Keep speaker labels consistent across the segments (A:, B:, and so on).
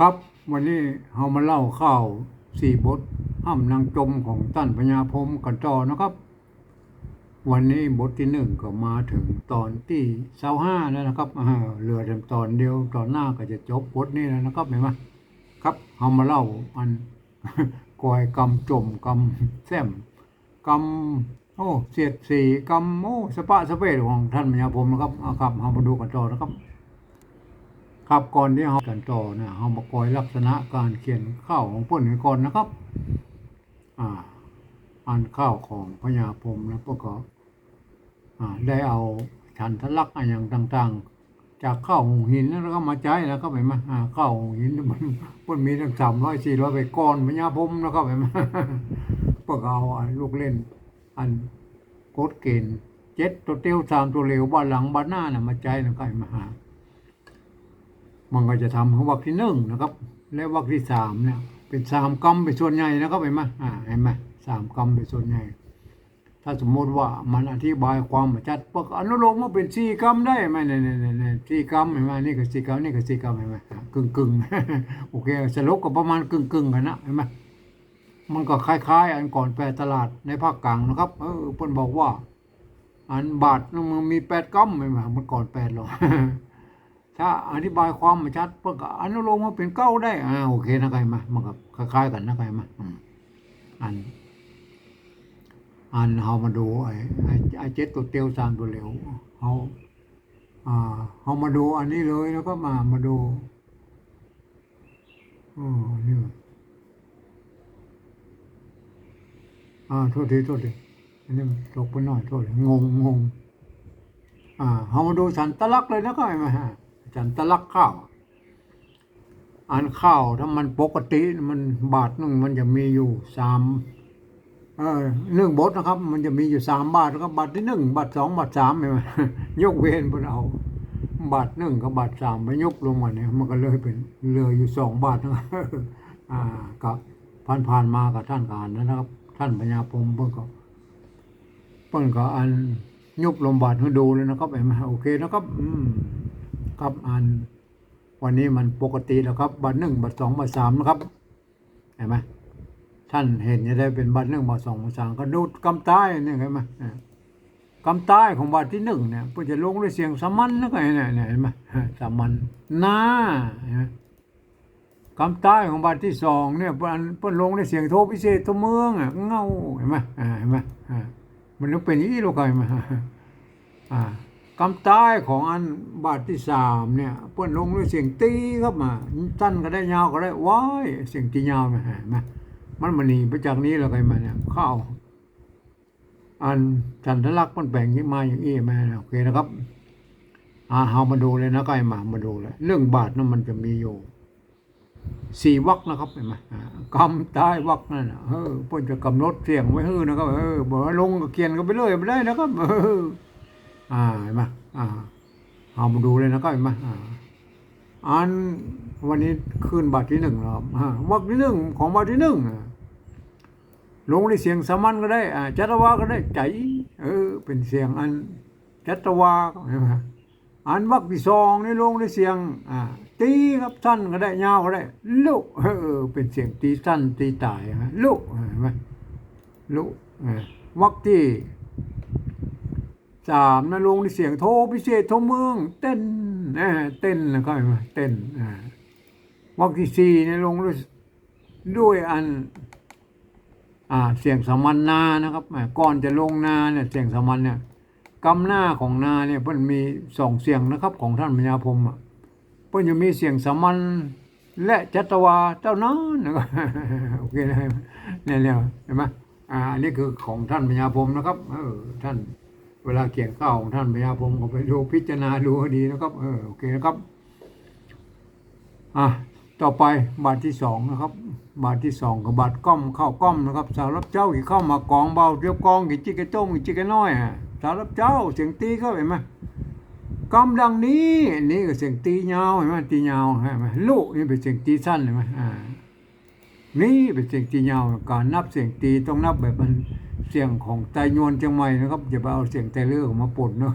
A: ครับ วันนี้เรามาเล่าข่าวสี่บทห้ำนางจมของตั้นพญาพรมกันต่อนะครับ วันนี้บทที่หนึ่งก็มาถึงตอนที่เสาห้าแล้วนะครับอ่าเหลือแต่ตอนเดียวตอนหน้าก็จะจบบทนี้แล้วนะครับเห็นไหมครับเรามาเล่าอันกอยกำจมกำแซมกำโอ้เสียดสีกำโอ้สปะสเปดของท่านพญาพรมนะครับเอาครับเรามาดูกันต่อนะครับ ครับก่อนที่เรากันต่อเนะเรามากอยลักษณะการเขียนข้าวของพ่นกันก่อนนะครับ อ่าอ่านข้าวของพญาพรมแล้วพวกก็อ่าได้เอาฉันทลักษณ์อะไรอย่างต่าง ๆ จากข้าวหงหินแล้วก็มาใช้แล้วก็ไปมาอ่าข้าวหงหินมันมันมีตั้งสามร้อยสี่ร้อยไปก้อนพญาพรมแล้วก็ไปมาพวกเอาอันลูกเล่น อันโคดเกณฑ์เจ็ดตัวเตี้ยวสามตัวเหลวบ้านหลังบ้านหน้าน่ะมาใจแล้วก็ไปมาหา มันก็จะทำให้วรรคที่หนึ่งนะครับ และวรรคที่สามเนี่ยเป็นสามกรรมเป็นส่วนใหญ่นะครับเห็นไหมอ่าเห็นไหมสามกรรมเป็นส่วนใหญ่ ถ้าสมมติว่ามันอธิบายความชัดปกอนุโลมว่าเป็นสี่กรรมได้ไหมเนี่ยเนี่ยเนี่ยสี่กรรมเห็นไหมนี่ก็สี่กรรมนี่ก็สี่กรรมเห็นไหมกึ่งกึ่งโอเคสรุปก็ประมาณกึ่งกึ่งกันนะเห็นไหมมันก็คล้ายๆ อันก่อนแปลตลาดในภาคกลางนะครับ เออเพิ่นบอกว่า อันบาทนึงมันมีแปดกรรมเห็นไหมมันก่อนแปดหรอก ถ้าอธิบายความมาชัดเพื่อก็อนุโลมว่าเป็นเก้าได้อ่าโอเคนะไกมามันก็คล้ายๆกันนะไกมาอัน อันเฮามาดูไอ้ไอ้เจ็ดตัวเตียวสามตัวเหลวเฮาอ่าเฮามาดูอันนี้เลยแล้วก็มามาดูอ๋อนี่อ่าโทษทีโทษทีอันนี้ตกไปหน่อยโทษทีงงงงอ่าเรามาดูฉันตะลักเลยนะก็ไอ้มาฮะ ฉันตะลักข้าวอันข้าวถ้ามันปกติมันบาทหนึ่งมันจะมีอยู่สามเออเรื่องบทนะครับ มันจะมีอยู่สามบาทนะครับบาทที่หนึ่งบาทสองบาทสามเห็นไหมยกเว้นบนเอาบาทหนึ่งกับบาทสามไปยกลงมาเนี่ยมันก็เลยเป็นเหลืออยู่สองบาทนะครับอ่ากับผ่านผ่านๆมากับท่านการนะครับ ท่านปัญญาพรมเพิ่นก็เปิ้นก็อันยุบลมบาดให้ดูเลยนะครับเห็นไหมโอเคนะครับ อืม ครับอันวันนี้มันปกติแล้วครับ บัตรหนึ่งบัตรสองบัตรสามนะครับ เห็นไหมท่านเห็นจะได้เป็นบัตรหนึ่งบัตรสองบัตรสามก็ดูกำใต้เนี่ยเห็นไหมกำใต้ของบัตรที่หนึ่งเนี่ยเพื่อจะลงด้วยเสียงสามัญนะก็เห็นไหมเนี่ยเห็นไหมสามัญนาเห็นไหมกำใต้ของบัตรที่สองเนี่ยเพิ่นเพิ่นลงด้วยเสียงโทพิเศษตัวเมืองอะเงาเห็นไหมเห็นไหมมันต้องเป็นอย่างนี้ลูกไก่มาอ่า กำใต้ของอันบาทที่สามเนี่ยเพื่อนลงด้วยเสียงตีครับมาสั้นก็ได้ยาวก็ได้ว้ายเสียงตียาวมาเห็นไหมมันมันหนีไปจากนี้แล้วไงมาเนี่ยเข้าอันสันทลักษณ์มันแบ่งยิ่มาอย่างนี้มาโอเคนะครับอ่าเอามาดูเลยนะไก่มามาดูเลย เรื่องบาทนั้นมันจะมีอยู่สี่วักนะครับเห็นไหมกำใต้วักนั่นเออเพิ่นจะกำหนดเสียงไว้เฮ้อนะครับเออบอกว่าลงก็เขียนกันไปเลยไม่ได้นะครับเออ อ่าเห็นไหมอ่าเอามาดูเลยนะครับเห็นไหมอ่าอันวันนี้คืนบาทที่หนึ่งครับอ่าวักที่หนึ่งของบาทที่หนึ่งลงในเสียงสามัญก็ได้อ่าจัตวาก็ได้ใจ เออ เป็นเสียงอันจัตวาเห็นไหมอันวักที่สองนี่ลงในเสียงอ่าตีครับสั้นก็ได้ยาวก็ได้ลุเออ เป็นเสียงตีสั้นตีตายฮะลุเห็นไหมลุเออวักที่ สามนะลงในเสียงโทพิเศษโทเมือง เต้นเออเต้นแล้วก็เต้นอ่าวักที่สี่นี่ยลงด้วยด้วยอันอ่าเสียงสมัญนานะครับก่อนจะลงนาเนี่ยเสียงสมัญเนี่ยกำหน้าของนาเนี่ยเพิ่นมีสองเสียงนะครับ ของท่านพญาพรมอะเพิ่นจะมีเสียงสมัญและจัตวาเจ้านั้นนะครับโอเคนะเนี่ยเนี่ยเห็นไหมอ่าอันนี้คือของท่านพญาพรมนะครับเออท่าน เวลาเขียนข้าวของท่านพญาพรมก็ไปดูพิจารณาดูดีนะครับ เออโอเคนะครับ อะต่อไปบาทที่สองนะครับ บาทที่สองกับบาทก้อมเข้าวก้อมนะครับ สาวรับเจ้ากี่เข้ามากองเบาเรียบกองกี่จิกกระต้มกี่จิกกระน้อยฮะสาวรับเจ้าเสียงตีเข้าเห็นไหมกำดังนี้นี่ก็เสียงตียาวเห็นไหมตียาวเห็นไหมลูกนี่เป็นเสียงตีสั้นเห็นไหมอ่านี่เป็นเสียงตียาวการนับเสียงตีต้องนับแบบมัน เสียงของไตยวนเชียงใหม่นะครับอย่าไปเอาเสียงไตเลือของมาปนเนาะ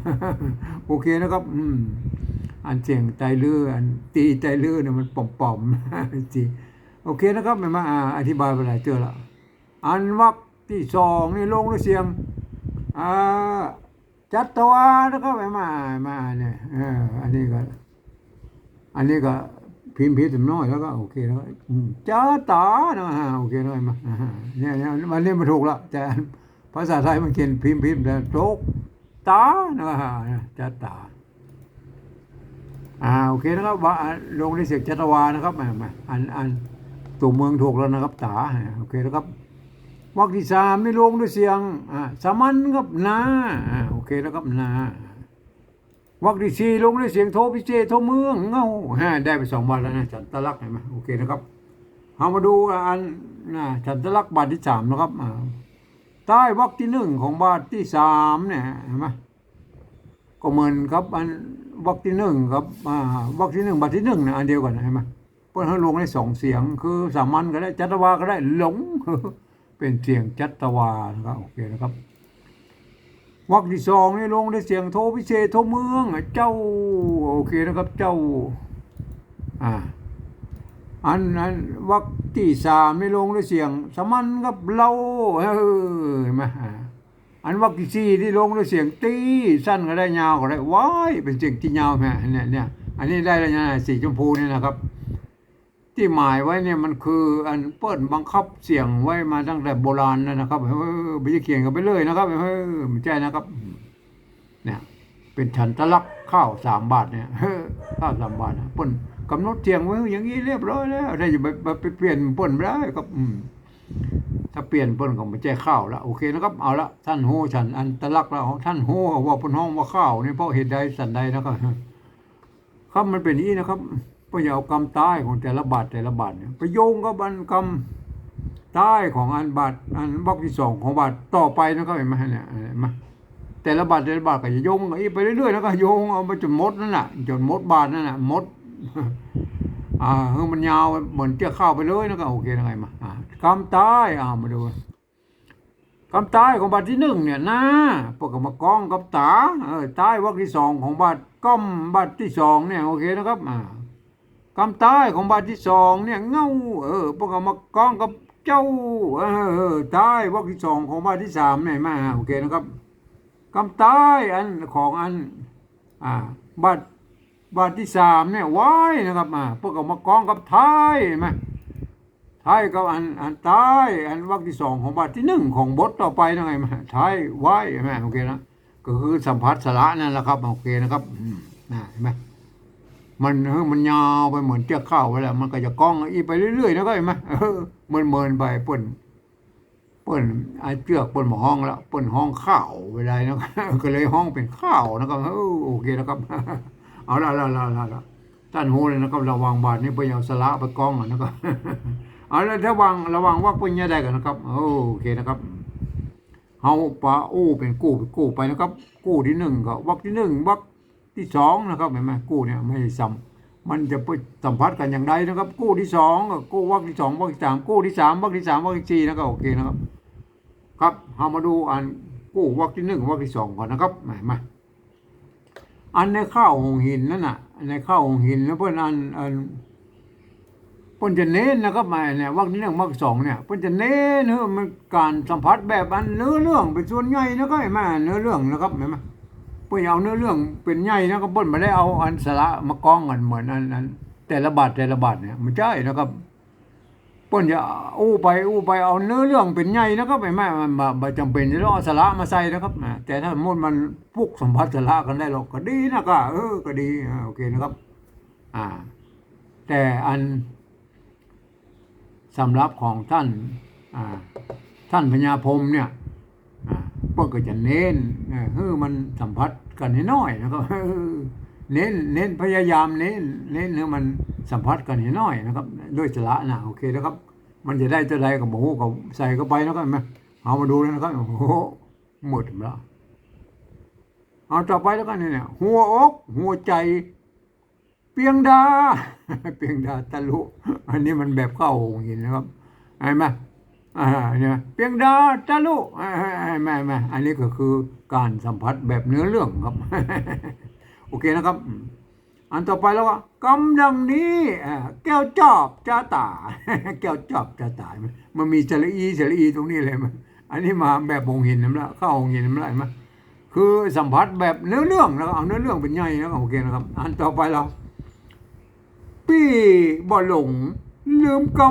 A: โอเคนะครับ อืม อันเสียงไตเลืออันตีไตเลือเนี่ยมันป่อมๆจีโอเคนะครับไม่มาอ่าอธิบายไปหลายเจอละอันวักที่สองนี่ลงด้วยเสียงอ่าจัตตวานะครับไม่มามาเนี่ยเอออันนี้ก็ อันนี้ก็ พิมพ์ผิดสำน้อยแล้วก็โอเคแล้วก็อืมจ้าตานะฮะโอเคแล้วมาเนี่ยเนี่ยมันเรียนมาถูกละแต่ภาษาไทยมันเขียนพิมพ์ผิดแต่โตกตานะฮะจ้าตาอ่าโอเคนะครับว่าลงในเสียงจัตวานะครับมามาอันอันตัวเมืองถูกแล้วนะครับตาโอเคนะครับวรรคที่สามนี่ลงด้วยเสียงอ่าสามัญครับนาอ่าโอเคนะครับนา วรรคที่สี่ลงด้วยเสียงโทพิเศษโทเมืองเงาฮะได้ไปสองวันแล้วนะจันตลักษณ์เห็นไหมโอเคนะครับเอามาดูอันนะจันตลักษณ์บาทที่สามนะครับใต้วรรคที่หนึ่งของบาทที่สามเนี่ยเห็นไหมก็เหมือนครับอันวักที่หนึ่งครับอ่าวักที่หนึ่งบัตรที่หนึ่งนะอันเดียวกันเห็นไหมเพิ่นให้ลงได้สองเสียงคือสามัญก็ได้จัตวาก็ได้หลงเป็นเสียงจัตวานะครับโอเคนะครับ วักที่สองนี่ลงได้เสียงโทพิเศษโทเมือง เจ้าโอเคนะครับเจ้าอ่าอันนั้นวักที่สามนี่ลงด้เสียง สมัญกับเราเออเห็นไหมอ่าอันวักที่สี่ที่ลงด้วยเสียงตีสั้นก็ได้ยาวก็ได้ว้ายเป็นเสียงที่ยาวแม่เนี่ยเนี่ยอันนี้ได้แล้วนะสีชมพูนี่นะครับ ที่หมายไว้เนี่ยมันคืออันเปิดบังคับเสียงไว้มาตั้งแต่โบราณนะครับเฮ้ยไม่ใช่เขียนกันไปเลยนะครับเฮ้ยไม่ใช่นะครับ เนี่ย เป็นฉันตะลักข้าวสามบาทเนี่ยเฮ้ยข้าวสามบาทนะเปิ้นกำหนดเสียงไว้อย่างนี้เรียบร้อยแล้วได้จะไปไปเปลี่ยนเปิ้นไม่ได้ครับอืมถ้าเปลี่ยนเปิ้นก็ไม่ใช่ข้าวละโอเคนะครับเอาละท่านโหฉันอันตะลักแล้วท่านโหว่าเปิ้นห้องว่าข้าวนี่เพราะเหตุใดสันใดนะครับครับมันเป็นอย่างนี้นะครับ ก็อย่าเอากรรมใต้ของแต่ละบาทแต่ละบาทเนี่ยไปโยงกับอันกรรมใต้ของอันบาทอันบล็อกที่สองของบาทต่อไปนะครับเห็นไหมเนี่ยเห็นไหมแต่ละบาทแต่ละบาทก็จะโยงไปเรื่อยๆแล้วก็โยงเอาไปจนมดนั่นแหละจนมดบาทนั่นแหละมดอ่าเออมันยาวเหมือนเจ้าข้าวไปเลยนะก็โอเคยังไงมาอ่ากำใต้อ่ามาดูกำใต้ของบาทที่หนึ่งเนี่ยน้าพวกก็มากองกับตาเออใต้วรรคที่สองของบาทก้อมบาทที่สองเนี่ยโอเคนะครับอ่า กำใต้ของบาทที่สองเนี่ยเงาเออพวกก็มากองกับเจ้าเออเออใต้วรรคที่สองของบาทที่สามเนี่ยมาโอเคนะครับกำใต้อันของอันอ่าบาทบาทที่สามเนี่ยไว้นะครับอ่าพวกเอามากองกับท้ายเห็นไหมท้ายกับอันอันท้ายอันวรรคที่สองของบาทที่หนึ่งของบทต่อไปนะไงมาท้ายไว้เห็นไหมโอเคนะก็คือสัมผัสสระนั่นแหละครับโอเคนะครับอืมนะเห็นไหม มันเออมันยาวไปเหมือนเจ้าข้าวไปแล้วมันก็จะก้องอีไปเรื่อยๆนะครับเห็นไหมเออเมินเมินไปเปิ่นเปิ่นไอ้เจือกเปิ่นหมอห้องแล้วเปิ่นห้องข้าวเวลานะก็เลยห้องเป็นข้าวนะครับเออโอเคนะครับ เอาละละละละละท่านโหเลยนะครับระวังบาทนี่ไปเอาสละไปก้องอะนะครับเอาละระวังระวังว่าปุญญาได้กันนะครับโอเคนะครับเฮาปลาอู้เป็นกู้เป็นกู้ไปนะครับ กู้ที่หนึ่งก็วักที่หนึ่งวัก ที่สองนะครับเห็นไหมกู้เนี่ยไม่ซ้ำมันจะไปสัมพัทธ์กันอย่างไรนะครับ กู้ที่สองก็กู้วักที่สองวักที่สามกู้ที่สามวักที่สามวักที่สี่นะครับโอเคนะครับ ครับเฮามาดูอันกู้วักที่หนึ่งวักที่สองก่อนนะครับมามาอันในข้าวหงหินนั่นน่ะอันในข้าวหงหินแล้วเพิ่นอันอันเพิ่นจะเน้นนะครับมาเนี่ยวักนี้เรื่องวักสองเนี่ยเพิ่นจะเน้นเฮ้อมันการสัมผัสแบบอันเนื้อเรื่องเป็นส่วนใหญ่นะครับเห็นไหมเนื้อเรื่องนะครับเห็น ไหมเพิ่นเอาเนื้อเรื่องเป็นใหญ่นะครับเพิ่นไม่ได้เอาอันสาระมากองกันเหมือนอันอันแต่ละบาทแต่ละบาทเนี่ยมันใช่นะครับเพิ่นจะอู้ไปอู้ไปเอาเนื้อเรื่องเป็นใหญ่นะครับเห็ไหมมันบ่บ่จำเป็นจะต้องเอาสาระมาใส่นะครับแต่ถ้ามดมันพุกสมผัสสาระกันได้หรอกก็ดีนะก็เออก็ดีโอเคนะครับ อ่า แต่อันสำหรับของท่าน อ่า ท่านพญาพรมเนี่ย ก็จะเน้นเออเฮ้อมันสัมผัสกันให้น้อยนะครับเน้นเน้นพยายามเน้นเน้นให้มันสัมผัสกันให้น้อยนะครับด้วยสระนะโอเคนะครับ มันจะได้จะได้กับหมูกับใส่เข้าไปนะครับเห็นไหมเอามาดูเลยนะครับโอ้โหหมดแล้วเอาต่อไปแล้วกันเนี่ยหัวอกหัวใจเปียงดา เปียงดาตะลุ อันนี้มันแบบเข้าหงหินนะครับเห็นไหม อ่าเนี่ยเปียงดาตะลุอ่าเห็นไมเห็นไหมอันนี้ก็คือการสัมผัสแบบเนื้อเรื่องครับ โอเคนะครับ อันต่อไปแล้วก็กำดังนี้แก้วจอบจ้าตา แก้วจอบจ้าตา มันมันมีสระอีสระอีตรงนี้เลยมันอันนี้มาแบบวงหินน้ำละเข้าวงหินน้ำละเห็นไหมคือสัมผัสแบบเนื้อเรื่องนะครับเอาเนื้อเรื่องเป็นใหญ่นะครับโอเคนะครับ อันต่อไปเรา ปี้บ่หลง ลืมก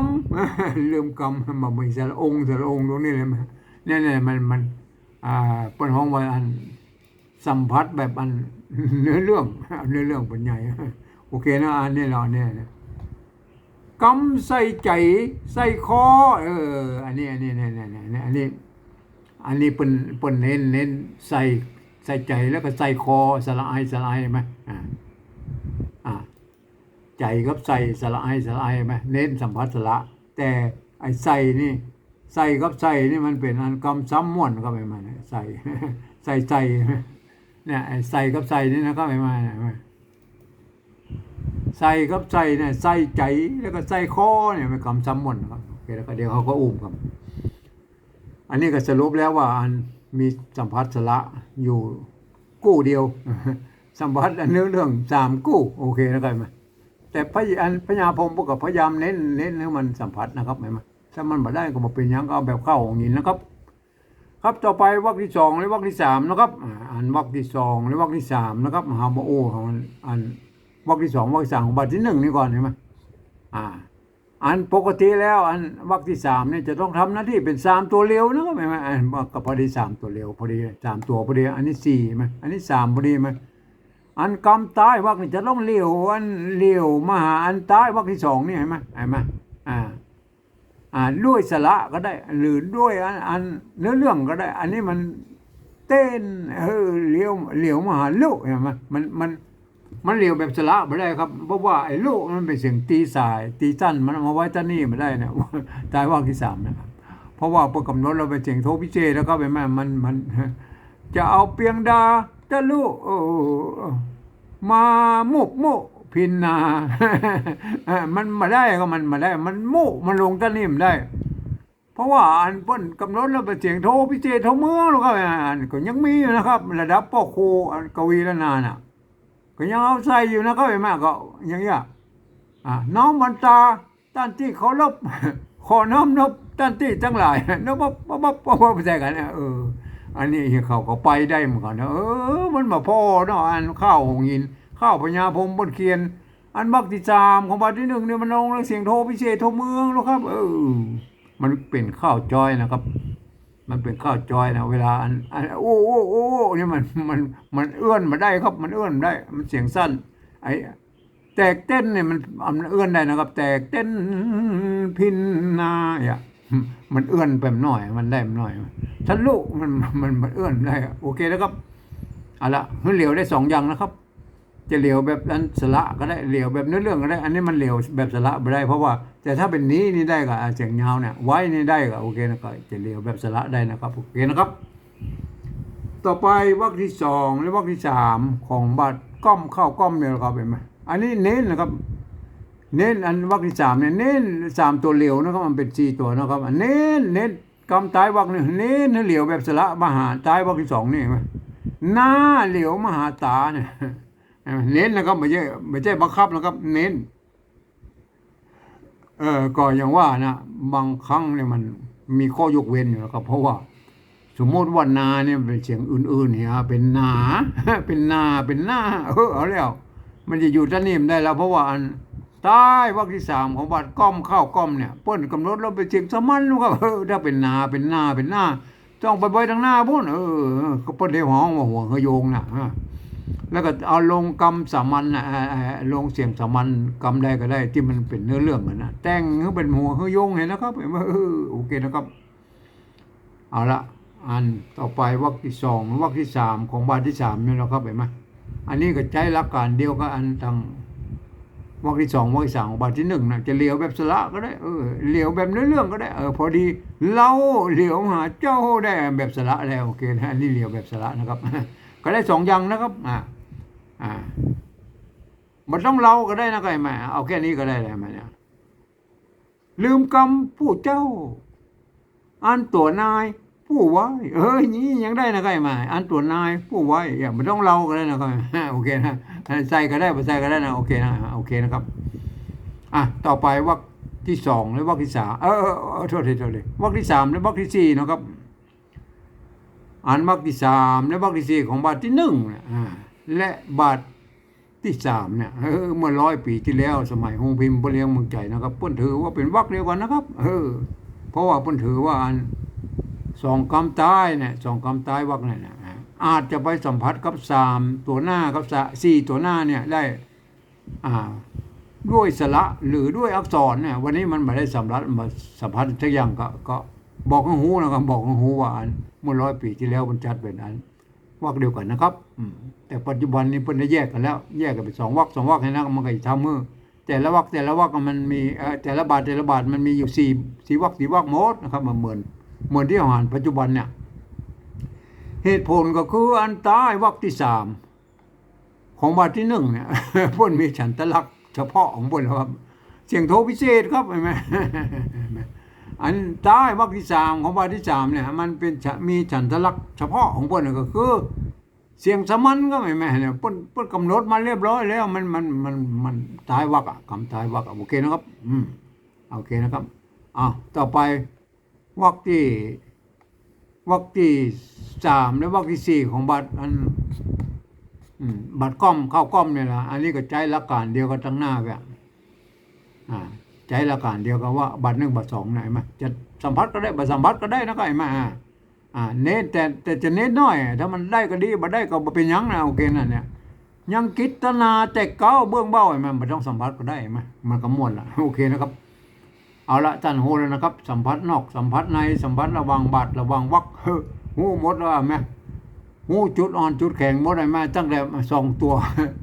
A: ำลืมกำมามีสระองค์สระองค์ตรงนี้เลยมันเนี่ยเนี่ยมันมันอ่าเป็นห้องไว้อันสัมผัสแบบอันเนื้อเรื่องเนื้อเรื่องเป็นใหญ่โอเคนะอันนี้เราเนี่ยกำใส่ใจใส่คอเอออันนี้อันนี้เนี่ยเนี่ยเนี่ยอันนี้อันนี้เป็นเป็นเน้นเน้นใส่ใส่ใจแล้วก็ใส่คอสละไอสละไอไหมอ่าอ่า ใจกับใส่สละไอสละไอไหมเน้นสัมผัสสละ แต่ไอใส่นี่ใส่กับใส่นี่มันเป็นอันกำซ้ำม่วนก็ไม่มาใส่ใส่ใส่เนี่ยไอใส่กับใส่นี่นะก็ไม่มาเนี่ยใส่กับใส่เนี่ยใส่ใจแล้วก็ใส่คอเนี่ยมันกำซ้ำม่วนครับโอเคแล้วก็เดี๋ยวเขาก็อุ้มครับ อันนี้ก็สรุปแล้วว่าอันมีสัมผัสสละอยู่กู้เดียวสัมผัสอันเนื้อเรื่องสามกู้โอเคนะครับไหม แต่พยอันพญาพงศ์ก็พยายามเน้นเน้นให้มันสัมผัสนะครับไหมมถ้ามันมาได้ก็บอกเป็นยังก็เอาแบบเข้าของหินนะครับ ครับต่อไปวรรคที่สองหรือวรรคที่สามนะครับอ่านวรรคที่สองหรือวรรคที่สามนะครับมหาโมโอของมันอันวรรคที่สองวรรคที่สามของบทที่หนึ่งนี่ก่อนเห็นไหมอ่า อันปกติแล้ว อันวรรคที่สามเนี่ยจะต้องทำหน้าที่เป็นสามตัวเร็วนะครับเห็นไหมอันก็พอดีสามตัวเร็วพอดีสามตัวพอดี อันนี้สี่ไหมอันนี้สามพอดีไหม อันกำตายวักนี่จะต้องเลี้ยวอันเลี้ยวมาหาอันตายวักที่สองนี่เห็นไหมเห็นไหมอ่าอ่าด้วยสละก็ได้หรือด้วยอันอันเนื้อเรื่องก็ได้ อันนี้มันเต้นเออเลี้ยวเลี้ยวมาหาลูกเห็นไหมมันมันมันเลี้ยวแบบสละไม่ได้ครับ เพราะว่าไอ้ลูกมันเป็นเสียงตีสาย ตีสั้นมันมาไว้ที่นี่ไม่ได้นะตายวักที่สามนะครับเพราะว่าประกำหนดเราไปเสียงโทพิเศษแล้วก็ไปแม่มันมันจะเอาเปียงดา ตะลุมามุกมุพินนามันมาได้ก็มันมาได้ มันมุมันลงตะนิ่มได้ เพราะว่าอันเพิ่นกำหนดแล้วเป็นเสียงโทพิเจโทเมืองแล้วก็อันก็ยังมีอยู่นะครับ ระดับป่อครูกวีละนาน่ะ ก็ยังเอาใส่อยู่นะครับไอ้แม่ก็อย่างเงี้ยอะน้องมันตาตั้นที่เขาลบขอน้อมนบตั้นที่ทั้งหลายนบบบบบบบใส่กันเออ อันนี้เขาก็ไปได้เหมือนกันนะเออ มันมาพ่อเนาะอันข้าวหงิน ข้าวพญาพรมบนเคียน อันบักที่สามของบัตรที่หนึ่งเนี่ยมันลงแล้วเสียงโทพิเศษโทเมืองแล้วครับ เออ มันเป็นข้าวจอยนะครับ มันเป็นข้าวจอยนะเวลาอันอันโอ้โอ้โอ้เนี่ยมันมันมันเอื้อนมาได้ครับ มันเอื้อนได้ มันเสียงสั้น ไอ้แตกเต้นเนี่ยมันมันเอื้อนได้นะครับ แตกเต้นพินนาอะมันเอื้อนไปหน่อย มันได้หน่อย ทะลุมันมันมันเอื้อนได้โอเคแล้วครับเอาละมันเหลียวได้สองอย่างนะครับ จะเหลียวแบบนั้นสละก็ได้เหลียวแบบเนื้อเรื่องก็ได้ อันนี้มันเหลียวแบบสละไม่ได้ เพราะว่าแต่ถ้าเป็นนี้นี่ได้ก็อะเสียงยาวเนี่ยไว้นี่ได้ก็โอเคนะก็จะเหลียวแบบสละได้นะครับโอเคนะครับ ต่อไปวรรคที่สองและวรรคที่สามของบัตรก้อมเข้าก้อมเนี่ยครับเห็นไหมอันนี้เน้นนะครับเน้นอันวรรคที่สามเนี่ยเน้นสามตัวเหลวนะครับมันเป็นสี่ตัวนะครับอันเน้นเน้น กำตายวรรคเนี่น้นเหลียวแบบสละมหาตายวรรคที่สองนี่หนไหมหน้าเหลียวมหาตาเนี่ยเน้นนะครับไม่ใช่ไม่ใช่บังคับนะครับ เน้น เออก็อย่างว่านะบางครั้งเนี่ยมันมีข้อยกเว้นอยู่นะครับ เพราะว่า สมมติว่านาเนี่ยเป็นเสียงอื่นๆเนี่ยเป็นนา เป็นนาเป็นหน้าเออเอาแล้วมันจะอยู่ท่านิ่มได้แล้ว เพราะว่าอัน ใต้วรรคที่สามของบัตรก้อมเข้าก้อมเนี่ยเปิ้นกำหนดเราเป็นเสียงสมัญนะครับเออถ้าเป็นนาเป็นหน้าเป็นหน้าต้องไปไว้ทางหน้าพุ่นเออก็เปิ้นได้ห้องว่าหัวเขาโยงนะฮะแล้วก็เอาลงกำสามัญนะลงเสียงสามัญกำได้ก็ได้ที่มันเป็นเนื้อเรื่องกันนะแต่งให้เป็นหัวเขาโยงเห็นนะครับเห็นไหมเออโอเคนะครับ เอาละอันต่อไปวรรคที่สองวรรคที่สามของบาทที่สามนี่นะครับเห็นไหมอันนี้ก็ใช้หลักการเดียวกับอันทาง วรรคที่สองวรรคที่สามของบาทที่หนึ่งนะจะเลี้ยวแบบสละก็ได้เออเลี้ยวแบบเนื้อเรื่องก็ได้เออพอดีเราเลี้ยวหาเจ้าได้แบบสละแล้วโอเคนะนนี้เลี้ยวแบบสละนะครับ ก็ได้สองอย่างนะครับอ่าอ่ามันต้องเราก็ได้นะก็ไอ้แม่เอาแค่นี้ก็ได้เลยแม่เนี่ยลืมกรรมผู้เจ้า อันตัวนาย ผู้ไว้เอ้ยนี่ยังได้นะก็ไอ้มาอันตัวนายผู้ไว้อย่าไม่ต้องเราก็ได้นะก็โอเคนะใส่ก็ได้ไม่ใส่ก็ได้นะโอเคนะโอเคนะครับอะต่อไปวรรคที่สองและวรรคที่สามเออเออเออโทษทีโทษทีวรรคที่สามและวรรคที่สี่นะครับอ่านวรรคที่สามและวรรคที่สี่ของบาทที่หนึ่งอ่าและบาทที่สามเนี่ยเออเมื่อร้อยปีที่แล้วสมัยฮงพิมพ์พระเลี้ยงเมืองใจนะครับเพิ่นถือว่าเป็นวรรคเดียวกันนะครับเออเพราะว่าเพิ่นถือว่าอัน สองคำใต้เนี่ยสองคำใต้วรรคเนี่ยนะอ่าอาจจะไปสัมผัสกับสามตัวหน้ากับสะสี่ตัวหน้าเนี่ยได้อ่าด้วยสระหรือด้วยอักษรเนี่ยวันนี้มันไม่ได้สัมผัสมาสัมผัสทุกอย่างก็ก็บอกให้หูนะครับบอกให้หูว่าอันเมื่อร้อยปีที่แล้วมันจัดเป็นอันวักเดียวกันนะครับอืมแต่ปัจจุบันนี้เพิ่นได้แยกกันแล้ว แยกกันเป็นสองวักสองวักให้นะมันก็อีกทำมือแต่ละวักแต่ละวักมันมีเอ่อแต่ละบาทแต่ละบาทมันมีอยู่สี่สี่วักสี่วักหมดนะครับมันเหมือน เหมือนที่อาหารปัจจุบันเนี่ย เหตุผลก็คืออันใต้วักที่สามของบาทที่หนึ่งเนี่ยพ่นมีฉันทลักษ์เฉพาะของพ่นครับเสียงโทพิเศษครับเห็นไหมอันใต้วรรคที่สามของบาทที่สามเนี่ย มันเป็นมีฉันทลักษณ์เฉพาะของพ่นก็คือ เสียงสมันก็ไม่แม่เนี่ยพ่นพ่นกำหนดมาเรียบร้อยแล้ว มันมันมันมันตายวรรคอะคำตายวรรคอะโอเคนะครับ อืมโอเคนะครับอะต่อไป วรรคที่วรรคที่สามและวรรคที่สี่ของบาทอันบัตรก้อมเข้าก้อมเนี่ยละอันนี้ก็ใจละการเดียวกันทั้งหน้าแบบอ่าใจละการเดียวกันว่าบัตรหนึ่งบัตรสองไหนมาจะสัมผัสก็ได้บัตรสัมผัสก็ได้นะก็ไอ้มาอ่าอ่าเน้นแต่แต่จะเน้นน้อย ถ้ามันได้ก็ดีบัตรได้ก็เป็นยังนะโอเคนั่นเนี่ยยังกิตนาแต่เก้าเบื้องเบ้าไอ้มันบ่ต้องสัมผัสก็ได้ไหมมันก็ม่วนละโอเคนะครับ เอาละท่านโหแล้วนะครับ สัมผัสนอกสัมผัสในสัมผัสระวังบาดระวังวักเฮ้อหูหมดแล้วแม่หูจุดอ่อนจุดแข็งหมดเลยมาตั้งแต่สองตัว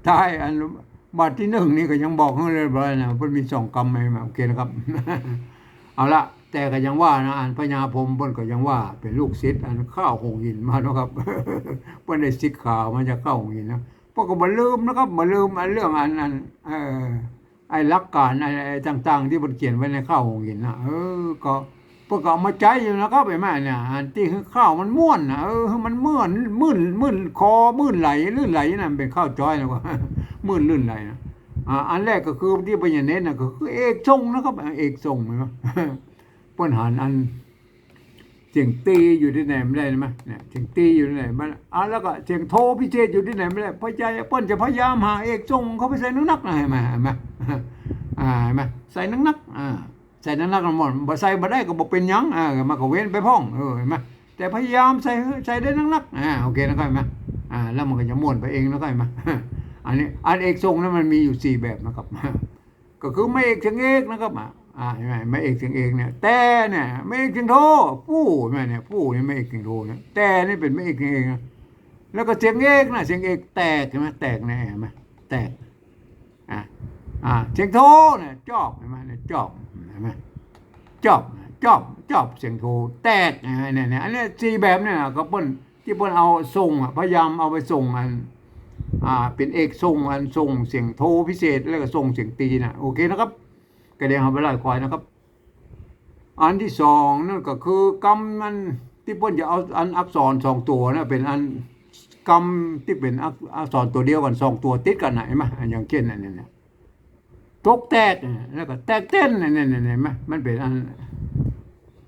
A: ท้ายอันบาทที่หนึ่งนี่ก็ยังบอกให้เลยบ่นะเพิ่นมีสองกรรมไหมโอเคนะครับ เอาละแต่ก็ยังว่านะอันพญาพรมเพิ่นก็ยังว่า เป็นลูกศิษย์อันข้าวหงหินมาเนาะครับเพิ่นได้ศิษย์ข่าวมาจากข้าวหงหินนะพวกก็บ่ลืมนะครับบ่ลืมอันเรื่องอันอันเออ ไอ้หลักการไอ้ไอ้ต่าง ๆ ที่มันเขียนไว้ในข้าวหงหินนะเออ ก็พวกก็เอามาใจอยู่นะครับไปแม่เนี่ยอันที่คือข้าวมันม่วนนะเออมันม่นมื่นมื่นคอมื่นไหลลื่นไหลนั่นเป็นข้าวจ้อยนะว่ามื่นลื่นไหลนะอ่าอันแรกก็คือที่ปัญญาเน้นนะก็คือเอกทรงนะครับ เอกทรงเหมวะปัญหาอัน เสียงตีอยู่ที่ไหนไม่ได้ไหมเนี่ยเสียงตีอยู่ที่ไหนมันอ่าแล้วก็เสียงโทพิเศษอยู่ที่ไหนไม่ได้พยายามเปิ้นจะพยายามหาเอกทรงเขาไปใส่นักนักนะเห็นไหมเห็นไหมอ่าเห็นไหมใส่นักนักอ่าใส่นั้นนักกันหมดบ่ใส่บ่ได้ก็บ่เป็นยังอ่ามันก็เว้นไปพ่องเออเห็นไหมแต่พยายามใส่ใส่ได้นักนักอ่าโอเคนะครับเห็นไหมอ่าแล้วมันก็จะม่วนไปเองนะครับเห็นไหมอันนี้อันเอกทรงนั้นมันมีอยู่สี่แบบนะครับก็คือไม่เอกเสียงเอกนะครับ อ่าอ่าเห็นไหมไม่เอกเสียงเอกเนี่ยแต่เนี่ยไม่เอกเสียงโทผู้เห็นไหมเนี่ยผู้นี่ไม่เอกเสียงโทเนี่ยแต่นี่เป็นไม่เอกเสียงเอกนะแล้วก็เสียงเอกนะเสียงเอกแตกเห็นไหมแตกเนี่ยเห็นไหมแตกอ่าอ่าเสียงโทเนี่ยจอบเห็นไหมเนี่ยจอบเห็นไหมจอบจอบจอบเสียงโทแตกเนี่ยเนี่ยอันนี้สี่แบบเนี่ยนะก็เปิ้นที่เปิ้นเอาส่งอะพยายามเอาไปส่งอันอ่าเป็นเอกส่งอันส่งเสียงโทพิเศษแล้วก็ส่งเสียงตีนะโอเคนะครับ กระเดียงเอาไปไล่ควายนะครับ อันที่สองนั่นก็คือกรรมมันที่เปิ้นจะเอาอันอักษรสองตัวนะเป็นอันกรรมที่เป็นอักษรตัวเดียวกันสองตัวติดกันนะเห็นไหมอย่างเช่นอันนี้เนี่ยตกแตกแล้วก็แตกเต้นเนี่ยเนี่ยเนี่ยไหมมันเป็นอัน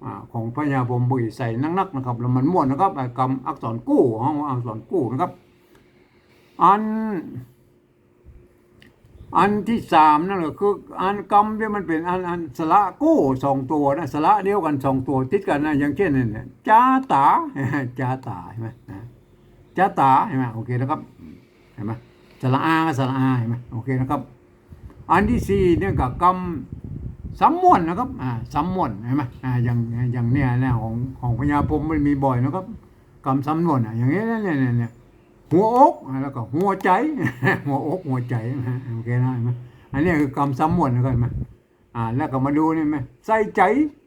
A: อของพญาพรมบุยใส่นักๆนะครับแล้วมันม่วนนะครับไอ้กำอักษรกู้ของอักษรกู้นะครับ อัน อันที่สามนั่นก็คืออันกำที่มันเป็นอันอันสระกู้สองตัวนะสระเดียวกันสองตัวติดกันนะอย่างเช่นนี่เนี่ยจ้าตาจ้าตาเห็นไหมนะจ้าตาเห็นไหมโอเคนะครับเห็นไหมสระอาสระอาเห็นไหมโอเคนะครับ อันที่สี่เนี่ยก็กำสำมวนนะครับอ่าสำมวนเห็นไหมอ่าอย่างอย่างเนี้ยเนี่ยของของพญาพรมมันมีบ่อยนะครับกำสำนวนอะอย่างเงี้ยเนี่ยเนี่ยเนี่ย หัวอกแล้วก็หัวใจ หัวอกหัวใจโอเคนะไหมอันนี้คือกำสมวนนะครับเห็นไหมอ่าแล้วก็มาดูนี่ไหมใส่ใจ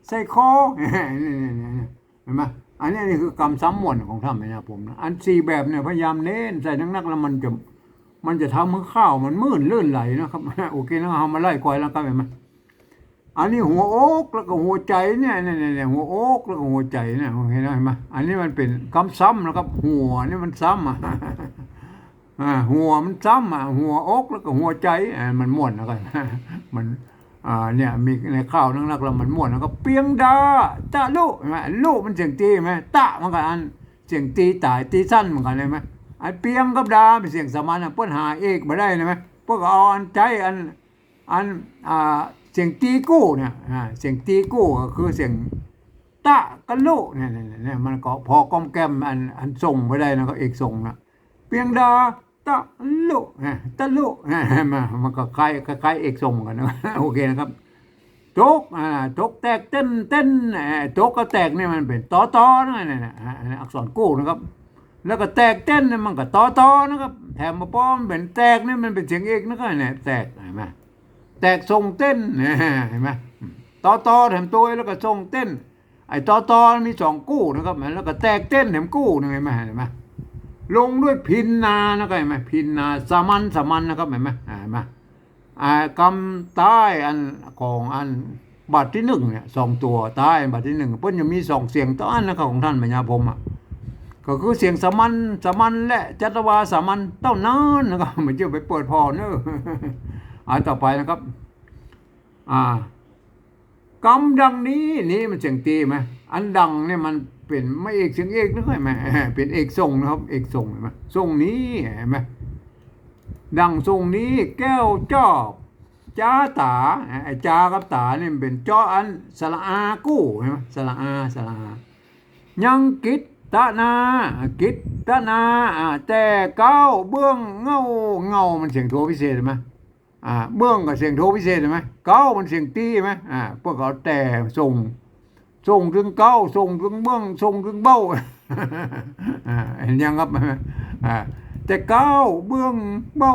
A: ใส่คอนี่นี่นี่เห็นไหมอันนี้นี่คือกำสำมวนของท่านพญาพรหมนะอันสี่แบบเนี่ยพยายามเน้นใส่นักๆแล้วมันจะมันจะทำให้ข้าวมันมื่นลื่นไหลนะครับโอเคนะเอามาไล่ควายแล้วครับเห็นไหม อันนี้หัวอกแล้วก็หัวใจเนี่ยเนี่ยเนี่ยหัวอกแล้วก็หัวใจเนี่ยเห็นไหมอันนี้มันเป็นคำซ้ำนะครับ หัวนี่มันซ้ำอะหัวมันซ้ำอะหัวอกแล้วก็หัวใจมันม่วนนะครับมันอ่าเนี่ยมีในข้าวนักๆแล้วมันม่วนแล้วก็เปียงดาตะลุเห็นไหมลุมันเสียงตีไหมตะมันก็อันเสียงตีตายตีสั้นเหมือนกันเลยไหมไอ้เปียงกับดาเป็นเสียงสมัญอะเปิ้นหาเอกมาได้เลยไหมพวกเอาอันใจอันอันอ่า เสียงตีกู้เนี่ยอ่าเสียงตีกู้ก็คือเสียงตะกันลเนี่ยเนี่ยเนี่ยมันก็พอก้อมแก้มอันอันส่งไปได้นะก็เอกส่งนะเปียงดาตะลเนี่ยตะลเนี่ยมันมันก็คล้ายคล้ายเอกส่งกันนะโอเคนะครับโจกอ่าโจกแตกเต้นเต้นเอ่อโจกก็แตกเนี่ยมันเป็นตอตอนะเนี่ยเนี่ยอ่าอันนี้อักษรกู้นะครับ แล้วก็แตกเต้นเนี่ยมันก็ตอตอนะครับ แถมมาป้อมเป็นแตกเนี่ยมันเป็นเสียงเอกนะครับเนี่ยแตกเห็นไหม แตกทรงเต้นเห็นไหมตอตอแถมตัวแล้วก็ทรงเต้น ไอ้ตอตอมีสองกู้นะครับแล้วก็แตกเต้นแถมกู้นะเห็นไหมเห็นไหมลงด้วยพินนานะครับเห็นไหมพินนาสมัญสมัญนะครับเห็นไหมเห็นไหมอ่ากำใต้อันของอันบัตรที่หนึ่งเนี่ยสองตัวใต้บัตรที่หนึ่งเพิ่นจะมีสองเสียงต้านนะครับของท่านปัญญาพรมอะก็คือเสียงสามัญสามัญและจัตวาสามัญเต้านั้นนะครับมันจะไปเปิดพอเนอะ อ่าต่อไปนะครับ อ่ากำดังนี้นี่มันเสียงตีไหมอันดังเนี่ยมันเป็นไม่เอกเสียงเอกนึกไหมเป็นเอกทรงนะครับ เอกทรงเห็นไหมทรงนี้เห็นไหมดังทรงนี้แก้วจอบจ้าตาไอ้จ้ากับตาเนี่ยเป็นจ้ออันสระอากู้เห็นไหมสระอาสระอายังกิตตะนากิตตะนาอ่าแต่เก้าเบื้องเงาเงามันเสียงโทพิเศษเห็นไหม อ่าเบื้องกับเสียงโทพิเศษใช่ไหมเก้ามันเสียงตีไหมอ่าพวกเขาแต่ส่งส่งถึงเก้าส่งถึงเบื้องส่งถึงเบ้าอ่าเห็นยังครับอ่าแต่เก้าเบื้องเบ้า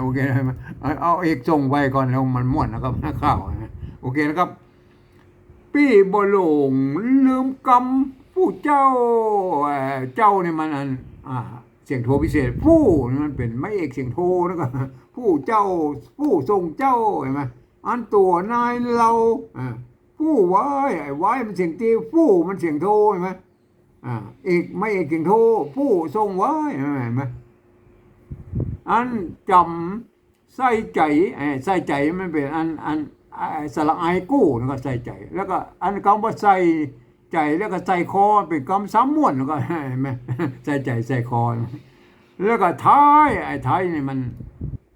A: โอเคไหมเอาเอาเอกส่งไปก่อนแล้วมันม่วนนะครับข้าวโอเคนะครับปี้บหลงลืมกำผู้เจ้าเจ้าเนี่ยมันอ่า สียงโทพิเศษผู้นี่มันเป็นไม่เอกเสียงโทนะครับผู้เจ้าผู้ทรงเจ้าเห็นไหมอันตัวนายเราอ่าผู้ไว้ไอ้ไว้มันเสียงตีผู้มันเสียงโทเห็นไหมอ่าเอกไม่เอกเสียงโทผู้ทรงไว้เห็นไหมอันจำใส่ใจไอ้ใส่ใจมันเป็นอันอันสระไอายกู้แล้วก็ใส่ใจ แล้วก็อันคำว่าใส่ ใจแล้วก็ใส่คอเป็นคำซ้ำม้วนแล้วก็ไหมใส่ใจใส่คอ แล้วก็ท้ายไอ้ท้ายนี่มัน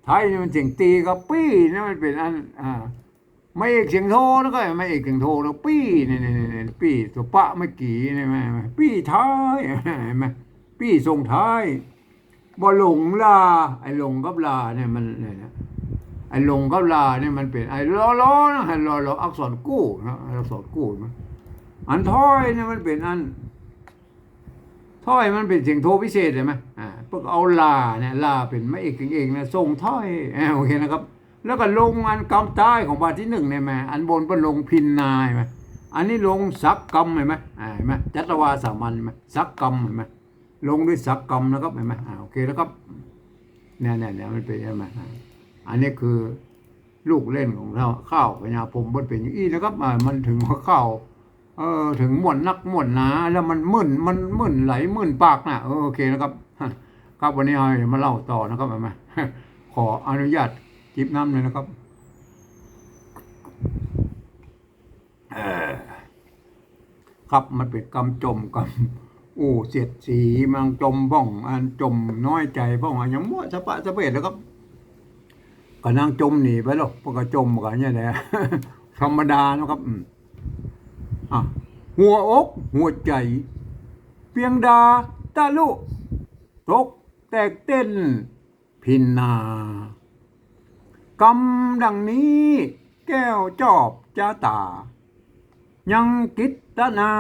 A: ท้ายนี่มันเสียงตีกับปี้นี่มันเป็นอันอ่าไม่เอกเสียงโทนะก็ไม่เอกเสียงโทนะปี้นี่นี่นี่นี่ปี้ตัวปะเมื่อกี้นี่ไหมปี้ท้ายเห็นไหมปี้ส่งท้ายบ่หลงลาไอ้หลงกับลาเนี่ยมันเนี่ยไอ้หลงกับลาเนี่ยมันเป็นไอ้ล้อล้อนะไอ้ล้อล้ออักษรกู้นะอักษรกู้นะ อันท้อยเนี่ยมันเป็นอันถ้อยมันเป็นเสียงโทพิเศษใช่ไหมอ่าพวกเอาลาเนี่ยลาเป็นไม่เอกเองนะส่งถ้อยอ่าโอเคนะครับ แล้วก็ลงอันกำใต้ของบาทที่หนึ่งเนี่ยไหมอันบนเป็นลงพินนาใช่ไหมอันนี้ลงสักกรรมเห็นไหมอ่าเห็นไหมจัตวาสามัญเห็นไหมสักกรรมเห็นไหมลงด้วยสักกรรมนะครับเห็นไหมอ่าโอเคแล้วครับเนี่ยเนี่ยเนี่ยมันเป็นใช่ไหมอันนี้คือลูกเล่นของเราข้าวพญาพรมบนเป็นอย่างนี้นะครับมันถึงว่าข้าว เออถึงม่วนนักม่วนหนาแล้วมันมึนมันมึนไหลมึนปากนะโอเคนะครับ ครับวันนี้เรามาเล่าต่อนะครับมาขออนุญาตจิบน้ำเลยนะครับเออครับมันเป็นกำจมกำอู้เสียดสีมังจมบ้องอันจมน้อยใจบ้องอันยังมั่วสะปะสะเปดแล้วครับก็นั่งจมหนีไปหรอกพวกก็จมกันเนี่ยแหละธรรมดานะครับ อะหัวอกหัวใจ เพียงดาตะลุตกแตกเต้น พินนากำดังนี้แก้วจอบจ้าตา ยังกิตนา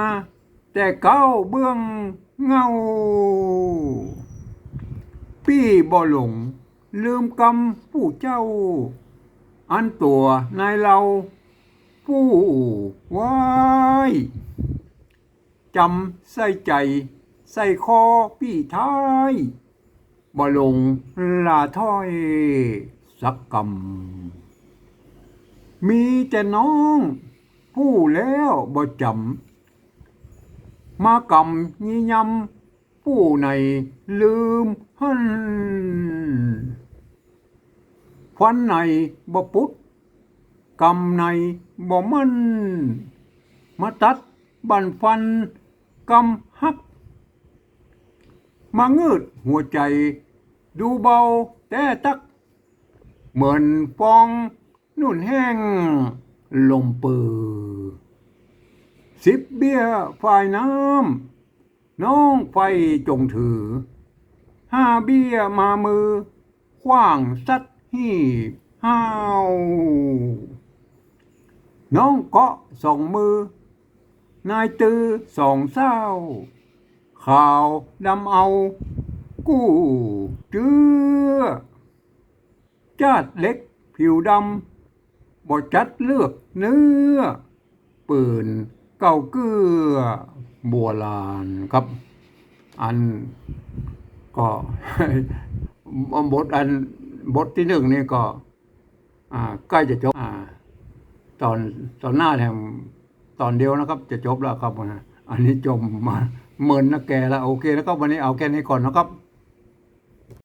A: แต่เก้าเบื้องเงาปี้บ่หลง ลืมกำผู้เจ้า อันตัวนายเรา ผู้ไว้ จำใส่ใจ ใส่คอพี่ท้ายบ่ลงลาถ้อยสักกมีแต่น้อง ผู้แล้วบ่จำมากำยี่ยำผู้ในลืมหันฟันในบ่ปุดกำในบ่มัน มาตัดบันฟัน กำฮัก มางืดหัวใจ ดูเบาแต่ตัก เหมือนฟองนุ่นแห้ง ลมเปือสิบเบี้ยฝ่ายน้ำน้องไฟจงถือ ห้าเบี้ยมามือขว้างสัดหีบห้าว น้องเกาะสองมือ นายตือสองเศร้า ข่าวดำเอา กู้เจือจาดเล็กผิวดำบ่จัดเลือกเนื้อ ปืนเก่าเกือบัวลานครับ อันก็บทอันบทที่หนึ่งนี่ก็ อ่าใกล้จะจบอ่า ตอนตอนหน้าแถม ตอนเดียวนะครับ จะจบแล้วครับนะอันนี้จมมาเมินนะแกแล้วโอเคแล้วก็วันนี้เอาแค่นี้ก่อนนะครับ